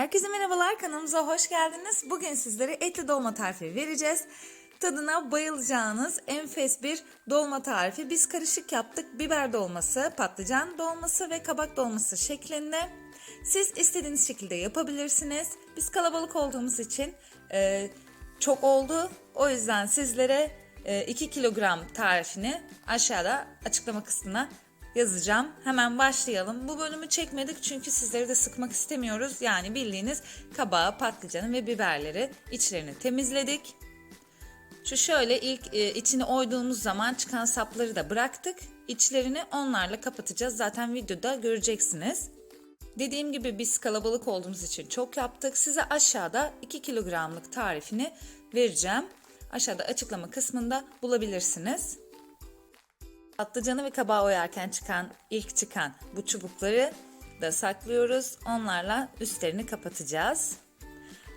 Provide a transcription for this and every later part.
Herkese merhabalar kanalımıza hoş geldiniz. Bugün sizlere etli dolma tarifi vereceğiz. Tadına bayılacağınız enfes bir dolma tarifi. Biz karışık yaptık. Biber dolması, patlıcan dolması ve kabak dolması şeklinde. Siz istediğiniz şekilde yapabilirsiniz. Biz kalabalık olduğumuz için e, çok oldu. O yüzden sizlere e, 2 kilogram tarifini aşağıda açıklama kısmına yazacağım. Hemen başlayalım. Bu bölümü çekmedik çünkü sizleri de sıkmak istemiyoruz. Yani bildiğiniz kabağı, patlıcanı ve biberleri içlerini temizledik. Şu şöyle ilk e, içini oyduğumuz zaman çıkan sapları da bıraktık. İçlerini onlarla kapatacağız. Zaten videoda göreceksiniz. Dediğim gibi biz kalabalık olduğumuz için çok yaptık. Size aşağıda 2 kilogramlık tarifini vereceğim. Aşağıda açıklama kısmında bulabilirsiniz. Patlıcanı ve kabağı oyarken çıkan ilk çıkan bu çubukları da saklıyoruz. Onlarla üstlerini kapatacağız.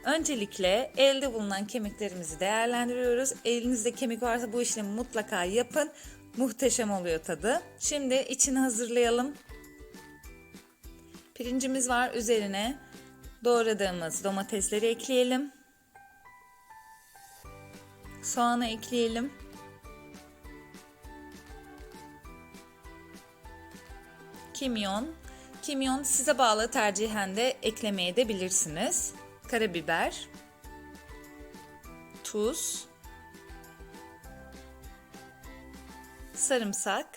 Öncelikle elde bulunan kemiklerimizi değerlendiriyoruz. Elinizde kemik varsa bu işlemi mutlaka yapın. Muhteşem oluyor tadı. Şimdi içini hazırlayalım. Pirincimiz var. Üzerine doğradığımız domatesleri ekleyelim. Soğanı ekleyelim. Kimyon. Kimyon size bağlı tercihen de eklemeye de bilirsiniz. Karabiber, tuz, sarımsak,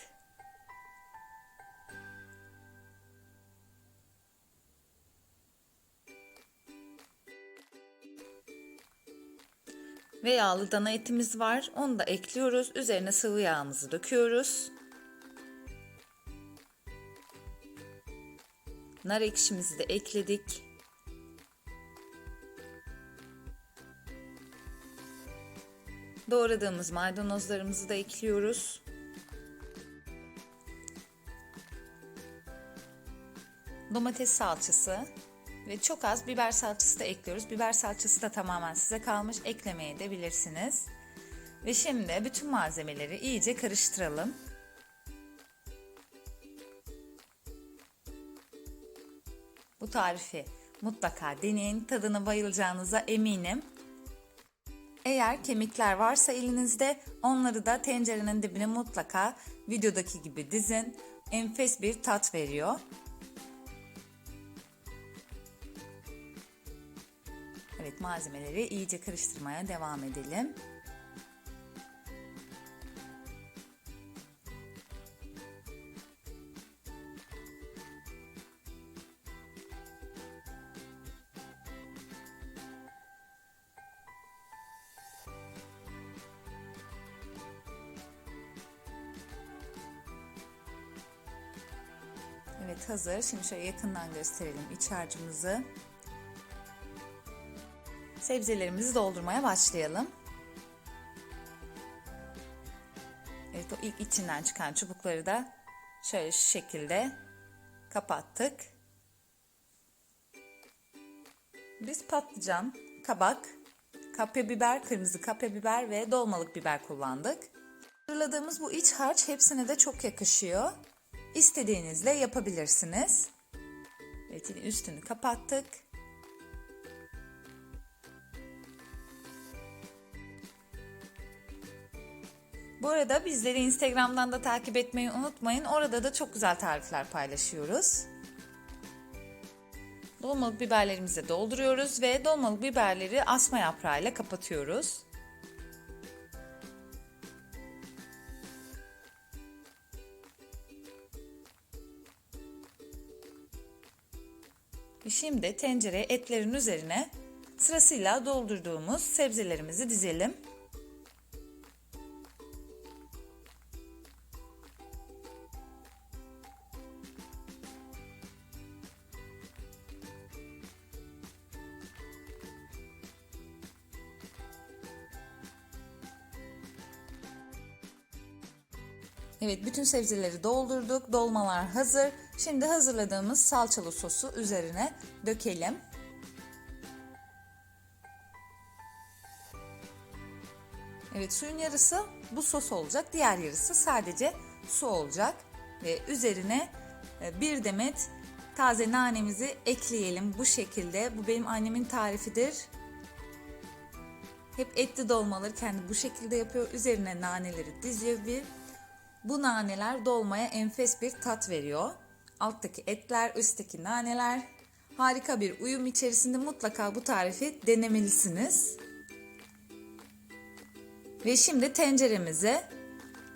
ve yağlı dana etimiz var. Onu da ekliyoruz. Üzerine sıvı yağımızı döküyoruz. Nar ekşimizi de ekledik. Doğradığımız maydanozlarımızı da ekliyoruz. Domates salçası ve çok az biber salçası da ekliyoruz. Biber salçası da tamamen size kalmış. Eklemeye de bilirsiniz. Ve şimdi bütün malzemeleri iyice karıştıralım. Tarifi mutlaka deneyin. Tadına bayılacağınıza eminim. Eğer kemikler varsa elinizde onları da tencerenin dibine mutlaka videodaki gibi dizin. Enfes bir tat veriyor. Evet malzemeleri iyice karıştırmaya devam edelim. Evet hazır. Şimdi şöyle yakından gösterelim iç harcımızı. Sebzelerimizi doldurmaya başlayalım. Evet o ilk içinden çıkan çubukları da şöyle şu şekilde kapattık. Biz patlıcan, kabak, kapya biber, kırmızı kapya biber ve dolmalık biber kullandık. Hazırladığımız bu iç harç hepsine de çok yakışıyor. İstediğinizle yapabilirsiniz. Evet üstünü kapattık. Bu arada bizleri Instagram'dan da takip etmeyi unutmayın. Orada da çok güzel tarifler paylaşıyoruz. Dolmalık biberlerimizi dolduruyoruz ve dolmalık biberleri asma yaprağıyla kapatıyoruz. Şimdi tencereye etlerin üzerine sırasıyla doldurduğumuz sebzelerimizi dizelim. Evet bütün sebzeleri doldurduk. Dolmalar hazır. Şimdi hazırladığımız salçalı sosu üzerine dökelim. Evet suyun yarısı bu sos olacak. Diğer yarısı sadece su olacak. Ve üzerine e, bir demet taze nanemizi ekleyelim bu şekilde. Bu benim annemin tarifidir. Hep etli dolmaları kendi bu şekilde yapıyor. Üzerine naneleri diziyor bir. Bu naneler dolmaya enfes bir tat veriyor. Alttaki etler, üstteki naneler. Harika bir uyum içerisinde mutlaka bu tarifi denemelisiniz. Ve şimdi tenceremizi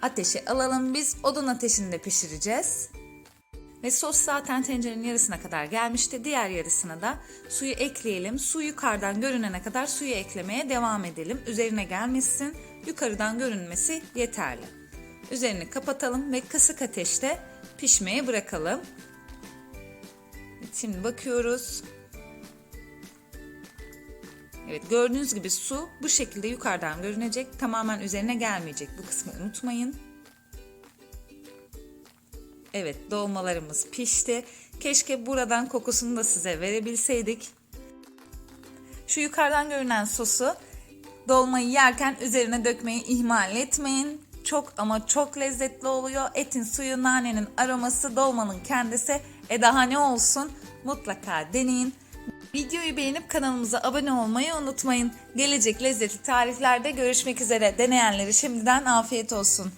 ateşe alalım. Biz odun ateşinde pişireceğiz. Ve sos zaten tencerenin yarısına kadar gelmişti. Diğer yarısına da suyu ekleyelim. Su yukarıdan görünene kadar suyu eklemeye devam edelim. Üzerine gelmesin. Yukarıdan görünmesi yeterli. Üzerini kapatalım ve kısık ateşte pişmeye bırakalım. Şimdi bakıyoruz. Evet gördüğünüz gibi su bu şekilde yukarıdan görünecek. Tamamen üzerine gelmeyecek. Bu kısmı unutmayın. Evet dolmalarımız pişti. Keşke buradan kokusunu da size verebilseydik. Şu yukarıdan görünen sosu dolmayı yerken üzerine dökmeyi ihmal etmeyin. Çok ama çok lezzetli oluyor. Etin suyu, nanenin aroması, dolmanın kendisi. E daha ne olsun? Mutlaka deneyin. Videoyu beğenip kanalımıza abone olmayı unutmayın. Gelecek lezzetli tariflerde görüşmek üzere. Deneyenleri şimdiden afiyet olsun.